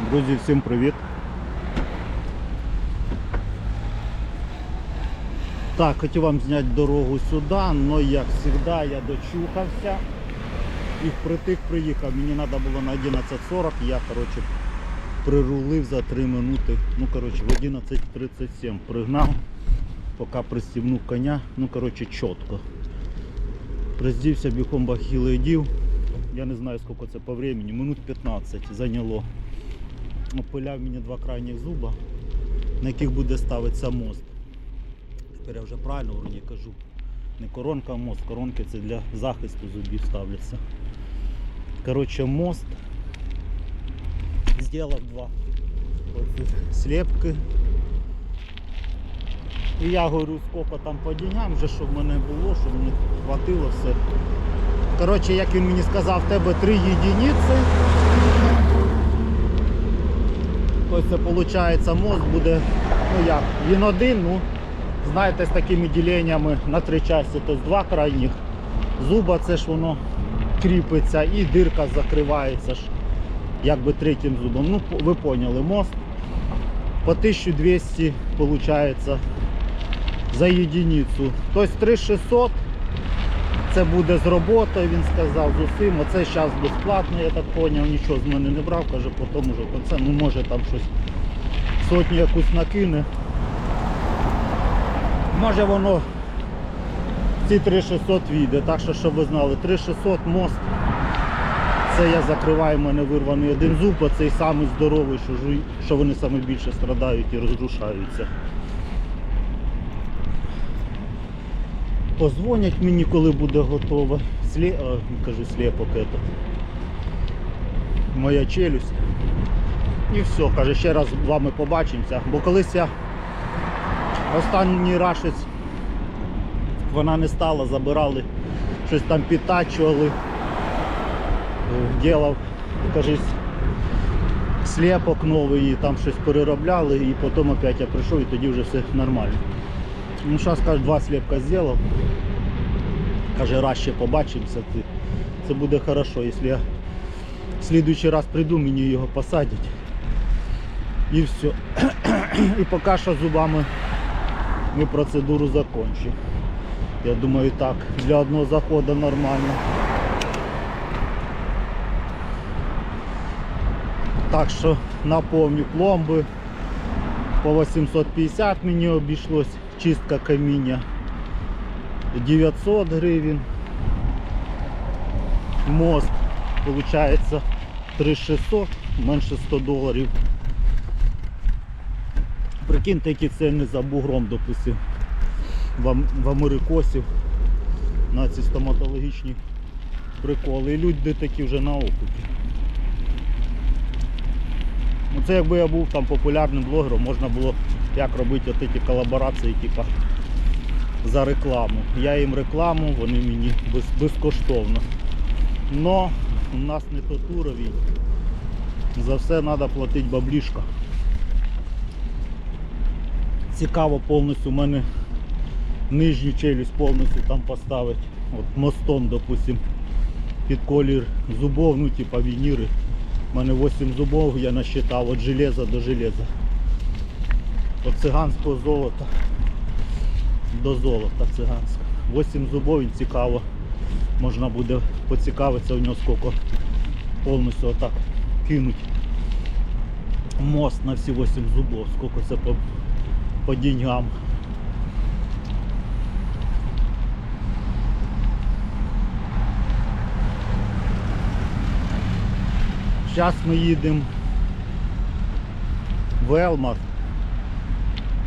Друзі, всім привіт. Так, хотів вам зняти дорогу сюди, але як завжди я дочухався і впритик приїхав. Мені треба було на 11.40, я коротше, прирулив за 3 минути. Ну, коротше, в 11.37 пригнав, поки пристібнув коня, ну коротше, чітко. Приздівся, бігом бахіли дів. Я не знаю скільки це по времени, минут 15 зайняло. Опиляв мені два крайніх зуба, на яких буде ставитися мост. Тепер я вже правильно вроді кажу. Не коронка, а мост. Коронки це для захисту зубів ставляться. Коротше, мост. Зробив два оцих слепки. І я говорю, скільки там по деньгам, вже щоб мене було, щоб мені хватило все. Коротше, як він мені сказав, в тебе три єдиниці. Ось це виходить мост буде, ну як, він один, ну, знаєте, з такими діленнями на три частини, тобто два крайніх зуба, це ж воно кріпиться і дирка закривається ж якби третім зубом. Ну, ви поняли, мост по 1200 виходить за єдиницю. Тобто 3600 це буде з роботою, він сказав, з усім. Оце зараз безплатно, я так зрозумів, нічого з мене не брав, каже, потім уже в кінці, ну може там щось сотню якусь накине. Може воно ці 3600 війде, так що щоб ви знали, 3600 мост. Це я закриваю, в мене вирваний один зуб, а цей самий здоровий, що, жуй- що вони саме більше страдають і розрушаються. Позвонять мені, коли буде готово. Слі... а, кажу, сліпок этот. Моя челюсть. І все, каже, ще раз з вами побачимося. Бо колись я останній щось вона не стала, забирали, щось там підтачували. Е, Ділав, кажись, сліпок новий, там щось переробляли, і потім опять я прийшов і тоді вже все нормально. Ну, зараз, каже, два сліпка зробив. Каже, раз ще побачимося. Ти. Це буде хорошо, якщо я в слідуючий раз прийду, мені його посадять. І все. І поки що зубами ми процедуру закончимо. Я думаю, так, для одного заходу нормально. Так що наповню пломби. По 850 мені обійшлось Чистка каміння 900 гривень. Мост получается 3600, менше 100 доларів. Прикиньте, які ціни за бугром, допустим, в, Америкосів на ці стоматологічні приколи. І люди такі вже на опиті. Ну, це якби я був там популярним блогером, можна було як робити от ці колаборації, типа за рекламу. Я їм рекламу, вони мені без, безкоштовно. Но у нас не то туровий. За все треба платити баблішка. Цікаво повністю у мене нижню челюсть повністю там поставити. От мостом, допустим, під колір зубов, ну типа вініри. У мене 8 зубов, я насчитав від железа до железа. От циганського золота до золота циганського. 8 зубов, він цікаво. Можна буде поцікавитися у нього скільки повністю отак кинуть мост на всі 8 зубов, скільки це по, по деньгам. Зараз ми їдемо в Елмар.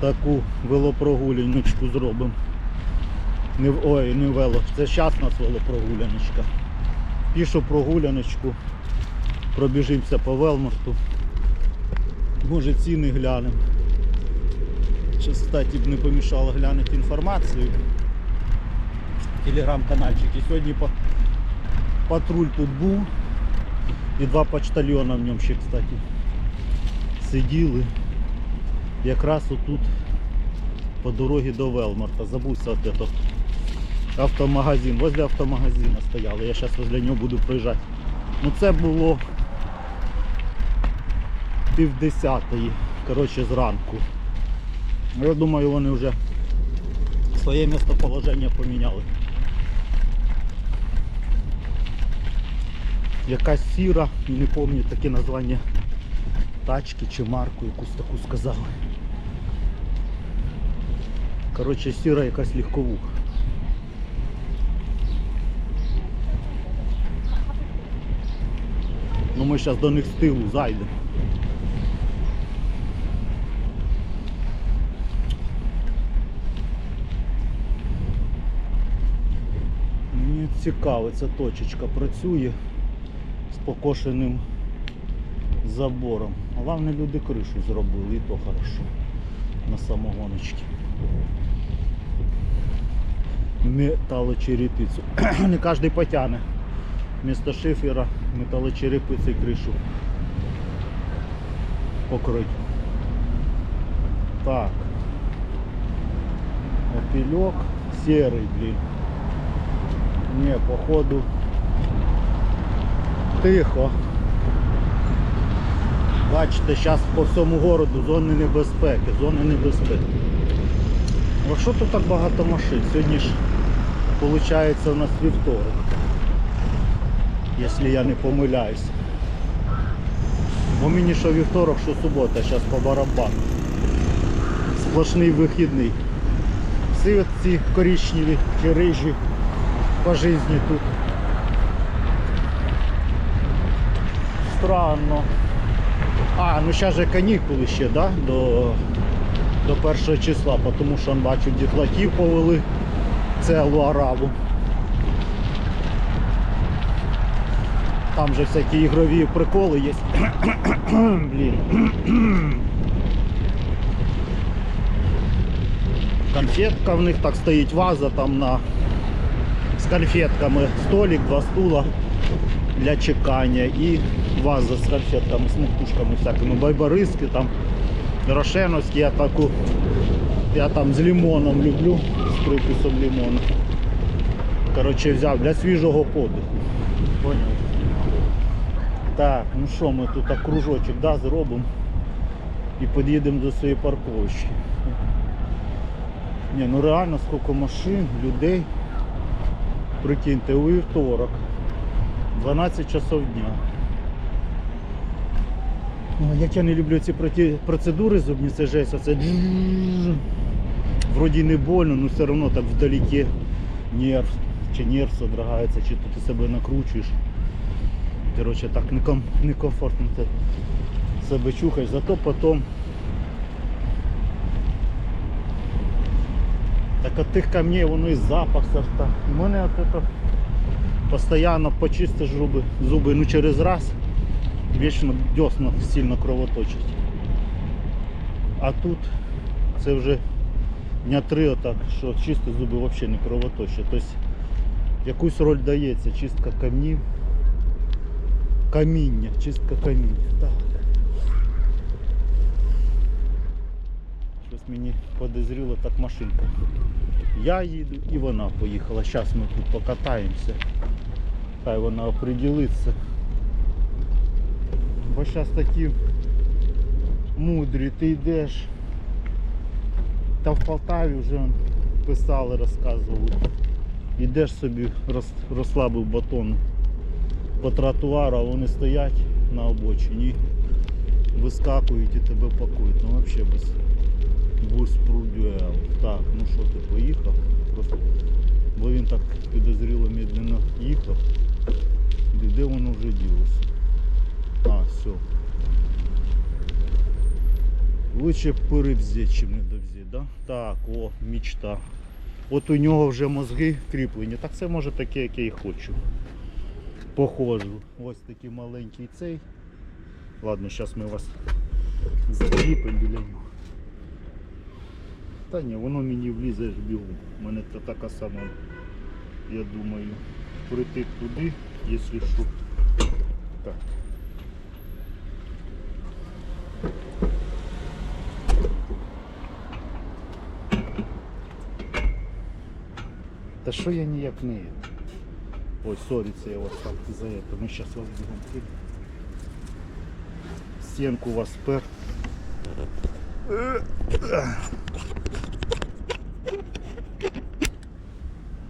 Таку велопрогуляночку зробимо. Не, ой, не вело. Це зараз нас велопрогуляночка. Пішу прогуляночку. Пробіжимося по Велмарту. Може ціни глянемо. Щас, кстати, б не помішало глянути інформацію. Телеграм-канальчик. І сьогодні патруль тут був. І два почтальона в ньому ще, кстати, сиділи. Якраз отут по дорогі до Велмарта. Забувся от этот автомагазин. Возле автомагазина стояли. Я зараз возле нього буду проїжджати. Ну це було пів десятої, коротше, зранку. Я думаю, вони вже своє місцеположення поміняли. Якась сіра, не пам'ятаю таке названня тачки чи марку якусь таку сказали. Коротше, сіра якась легковуха. Ну ми зараз до них з тилу зайдемо. Мені цікаво, ця точечка працює з покошеним забором. Головне люди кришу зробили і то хорошо на самогоночці. Металочерепицю. Не кожен потягне. Вместо шифера металочерепиці кришу покрыть. Так. Опелек серый, блин. Не, походу тихо. Бачите, зараз по всьому городу зони небезпеки, зони небезпеки. А що тут так багато машин? Сьогодні ж виходить у нас вівторок. Якщо я не помиляюсь. Бо мені що вівторок, що субота, зараз по барабану. Сплошний вихідний. Всі ці коричневі чи рижі по житті тут. Странно. А, ну зараз же канікули ще, да? До, до першого числа, тому що бачу дітлаків повели цілу араву. Там же всякі ігрові приколи є. Блін. Конфетка в них так стоїть ваза там на з конфетками. Столик, два стула для чекання і ваза з конфетками, з всякими. Байбариски там, рошеновські, я таку я там з лимоном люблю, з прикусом лимону. Коротше, взяв для свіжого подиху. Поняв? Так, ну що ми тут так кружочок да, зробимо і під'їдемо до своєї парковочки. Ні, ну реально скільки машин, людей. Прикиньте, у вівторок. 12 часов дня. Ой, Як я не люблю ці процедури зубні, це жесть, джжж. вроді не больно, але все одно так вдалеке нерв, чи нерв содрогається, чи то ти себе накручуєш. Короче, так некомфортно ти себе чухаєш, зато потім так от тих камней воно і запах сорта. У мене от постійно почистиш зуби ну через раз вічно дьосна сильно кровоточить. А тут це вже дня три отак, що чисті зуби взагалі не кровоточать. Тобто якусь роль дається чистка камнів. Каміння, чистка каміння. Так. Щось мені подозріло так машинка. Я їду і вона поїхала. Зараз ми тут покатаємося. Хай вона оприділиться. Бо зараз такі мудрі, ти йдеш. Та в Полтаві вже писали, розказували. Йдеш собі, роз, розслабив батон по тротуару, а вони стоять на обочині, вискакують і тебе пакують. Ну взагалі без безпрудюел. Так, ну що ти поїхав? Просто, бо він так підозріло медленно їхав. Де воно вже ділося? А, все. Лучше перевзять, чим не довзять, да? Так, о, мічта. От у нього вже мозги кріплені. Так це може таке, яке і хочу. Похожу. Ось такий маленький цей. Ладно, зараз ми вас закріпимо біля нього. Та ні, воно мені влізе ж бігу. У мене та така сама, я думаю, прийти туди, якщо що. Так. Що я ніяк не є? Ой, сорі, це я вас там за это. Ми зараз вас бігом кинемо. стінку вас спер.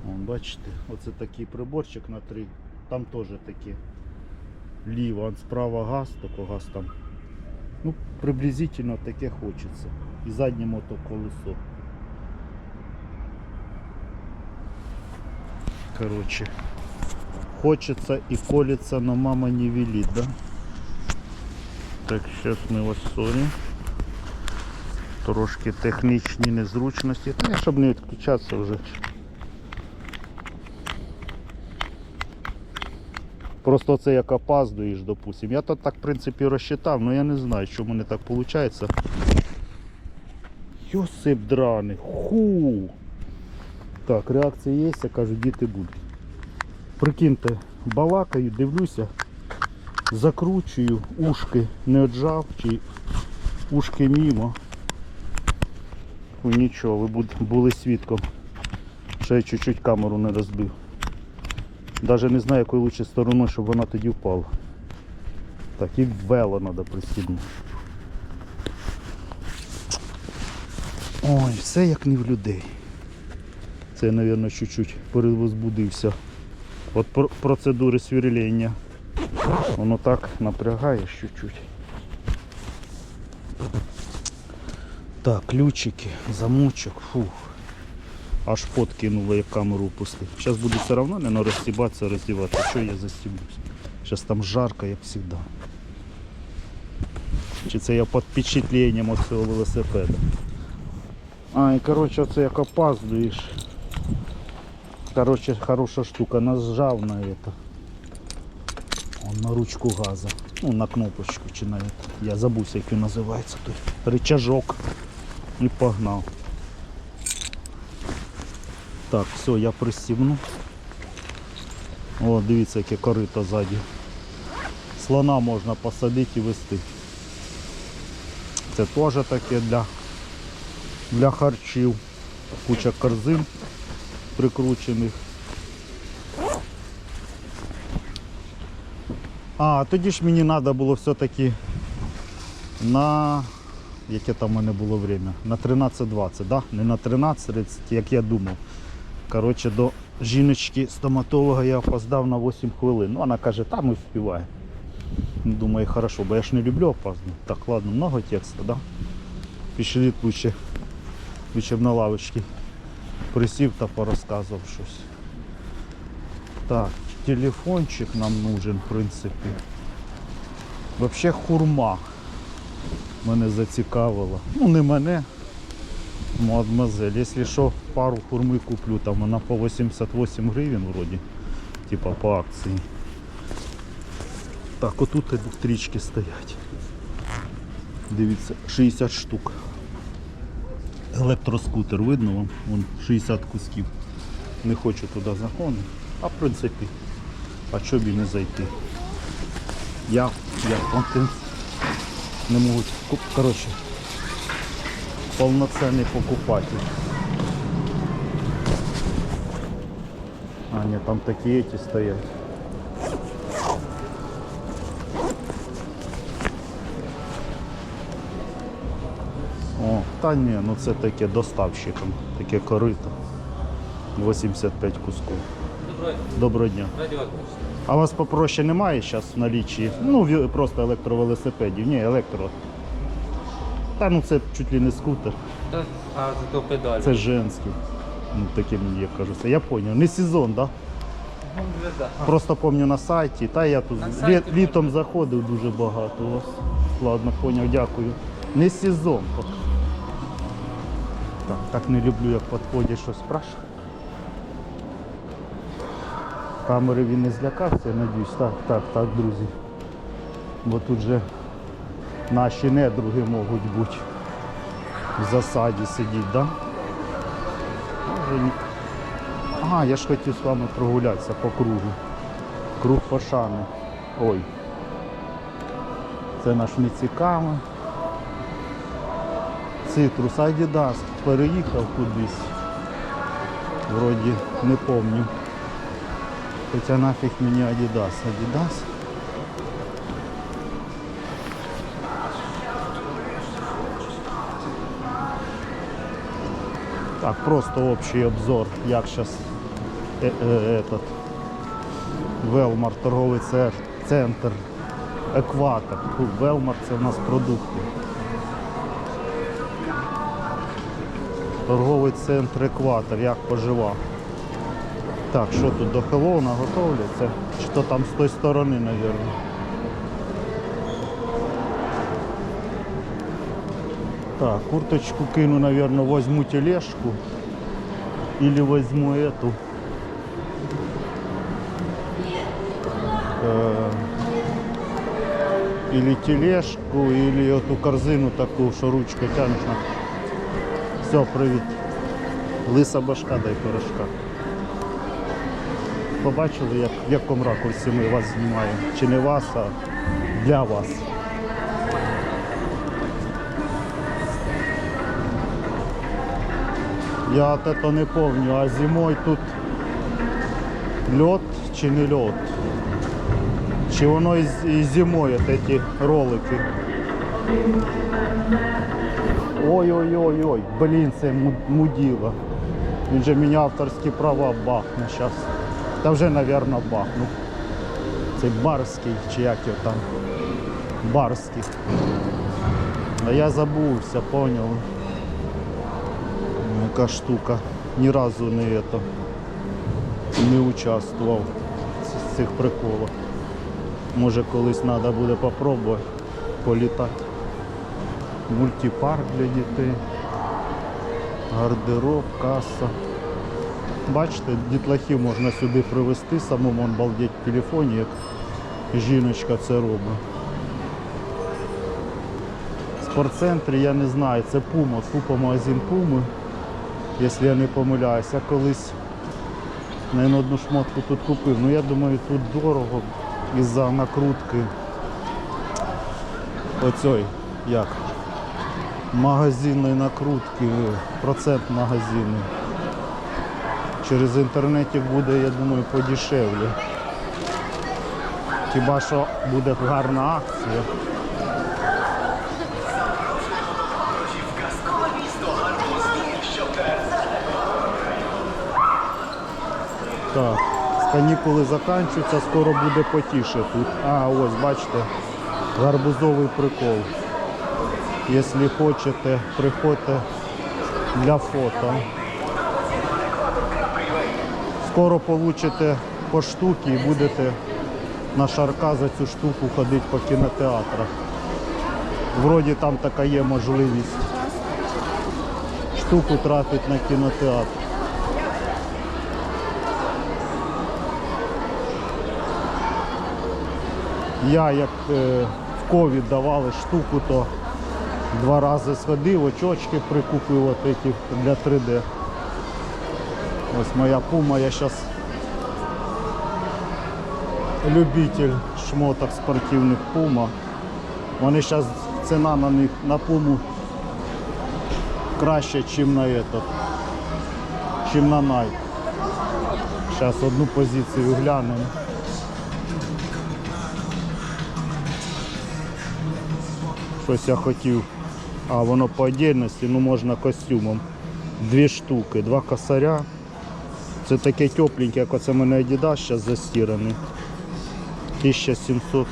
Вон, бачите, оце такий приборчик на три. Там теж таке. Ліво, справа газ, тако газ там. Ну, приблизительно таке хочеться. І заднє мотоколесо. Короче. Хочется и колется, но мама не велит, да? Так, сейчас ми вас сорі. Трошки технічні незручності. Та щоб не відключатися вже. Просто це як опаздуєш, допустим. Я то так, в принципі, розчитав, але я не знаю, чому не так виходить. Йосип драний. Ху. Так, реакція є, я кажу, діти будуть. Прикиньте, балакаю, дивлюся, закручую, ушки не оджав чи ушки мімо. Ну, нічого, ви були свідком. Ще я чуть-чуть камеру не розбив. Навіть не знаю, якою лучше стороною, щоб вона тоді впала. Так, і вело треба пристібнути. Ой, все як не в людей. Це я, мабуть, чуть-чуть перевозбудився. От процедури свірління. Воно так напрягає чуть-чуть. Так, ключики, замочок, фух. Аж подкинуло, як камеру пустив. Зараз буду все одно не розстібатися, роздівати. Що я застібнусь? Зараз там жарко, як завжди. Чи це я під впечатленням від цього велосипеда. А, і коротше, це як опаздуєш. Короче, хорошая штука. Нажав на это. Он на ручку газа. Ну, на кнопочку чи на это. Я забувся, як він називається той. Рычажок. І погнав. Так, все, я пристібну. О, дивіться, яке корито ззаді. Слона можна посадити і вести. Це теж таке для, для харчів. Куча корзин прикручених. А, тоді ж мені треба було все-таки на яке там у мене було время? На 13.20, да? не на 13.30, як я думав. Коротше, до жіночки стоматолога я опоздав на 8 хвилин. Ну, вона каже, там і вспіває. Ну, Думаю, хорошо, бо я ж не люблю опаздувати. Так, ладно, много текста, да? Пішли лучше, лучше на лавочці присів та порозказував щось. Так, телефончик нам нужен, в принципі. Вообще хурма мене зацікавила. Ну не мене, мадемуазель. Якщо що, пару хурми куплю, там вона по 88 гривень вроді. Типа по акції. Так, отут електрички стоять. Дивіться, 60 штук. Електроскутер, видно вам? Вон 60 кусків. Не хочу туди заходити. А в принципі, а чого б і не зайти? Я, я контент не можу. Коротше, повноцінний покупатель. А, ні, там такі эти стоять. О, ну це таке доставщиком, таке корито. 85 кусків. Доброго дня. А у вас попроще немає зараз в налічі? Ну, просто електровелосипедів. Ні, електро. Та ну це чуть ли не скутер. Та, а зато педалі. Це женський. Ну, таке мені як. Я зрозумів. Не сезон, так? Да? Ну, да. Просто пам'ятаю на сайті. Та я тут лі- літом заходив дуже багато у вас. Ладно, поняв, дякую. Не сезон. Так, так не люблю, як підходять щось спрашує. Камери він не злякався, я надіюсь. Так, так, так, друзі. Бо тут же наші недруги можуть бути в засаді сидіти, да? Ага, я ж хотів з вами прогулятися по кругу. Круг пошани. Ой. Це наш не цікавий. Цитрус Адідас переїхав кудись. Вроді не помню. Хоча нафіг мені Адідас. Adidas. Так, просто общий обзор, як зараз е -е, этот Велмар, торговий центр, екватор. Велмар це в нас продукти. Торговий центр екватор, як поживав. Так, що тут до Хеллоуна готовляться? Чи то там з тої сторони, мабуть. Так, курточку кину, наверное, возьму тележку. Или возьму эту. Э, Или тележку, или эту корзину таку, що ручка тянеш на. все, привіт. Лиса башка дай пирожка. Побачили, як, в якому ракурсі ми вас знімаємо. Чи не вас, а для вас. Я от это не помню, а зимой тут лед чи не лед? Чи воно і, зимою эти ролики? Ой-ой-ой-ой, блін, це му- муділо. Він же мені авторські права бахне зараз. Та вже, мабуть, бахнув. Цей барський, чи як його там. Барський. А я забувся, поняв. Яка штука. Ні разу не, это, не участвував в цих приколах. Може колись треба буде попробувати політати. Мультипарк для дітей, гардероб, каса. Бачите, дітлахів можна сюди привезти, самому он балдеть в телефоні, як жіночка це робить. В спортцентрі я не знаю, це Пума, тупо магазин Пуми, якщо я не помиляюсь. Я колись наверное, одну шмотку тут купив. Ну я думаю, тут дорого із-за накрутки оцей, як, магазинної накрутки, процент магазину. Через інтернеті буде, я думаю, подешевле. Хіба що буде гарна акція. Так, канікули закінчуються, скоро буде потіше тут. А, ось, бачите, гарбузовий прикол. Якщо хочете, приходьте для фото. Скоро получите по штуці і будете на шарка за цю штуку ходити по кінотеатрах. Вроді там така є можливість штуку тратити на кінотеатр. Я як е, в ковід давали штуку, то два рази сходив, очочки прикупив от эти для 3D. Ось моя пума, я зараз любитель шмоток спортивних пума. Вони зараз ціна на них на пуму краще, ніж на этот, чим на Nike. Зараз одну позицію глянемо. Щось я хотів. А воно по отдельності, ну можна костюмом. Дві штуки, два косаря. Це таке тепленьке, як оце мене Adidas зараз застіраний. 1700.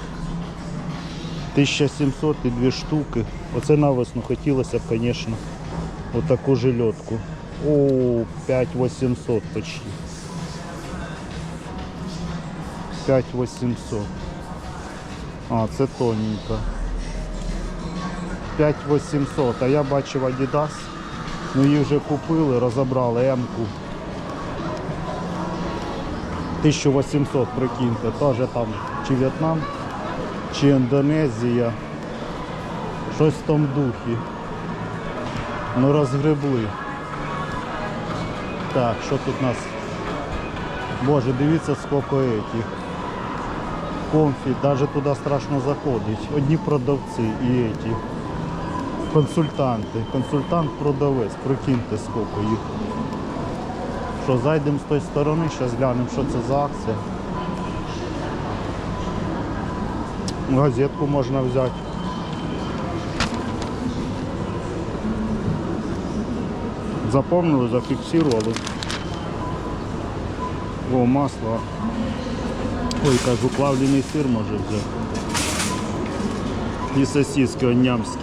1700 і дві штуки. Оце на весну хотілося б, звісно, отаку жилетку. О, 5800 почти. 5800. А, це тоненько. 5800, а я бачив Adidas. Ну її вже купили, розібрали М-ку. 1800, прикиньте, теж там чи В'єтнам, чи Індонезія. Щось в тому духі. Ну розгребли. Так, що тут у нас? Боже, дивіться скільки этих. Комфі, навіть туди страшно заходить. Одні продавці і эти. Консультанти. Консультант-продавець, прикиньте скільки їх. Що, зайдемо з тої сторони, зараз глянемо, що це за акція. Газетку можна взяти. Запомнили, зафіксували. О, масло. Ой, кажу, плавлений сир може взяти. І сосиски онямські.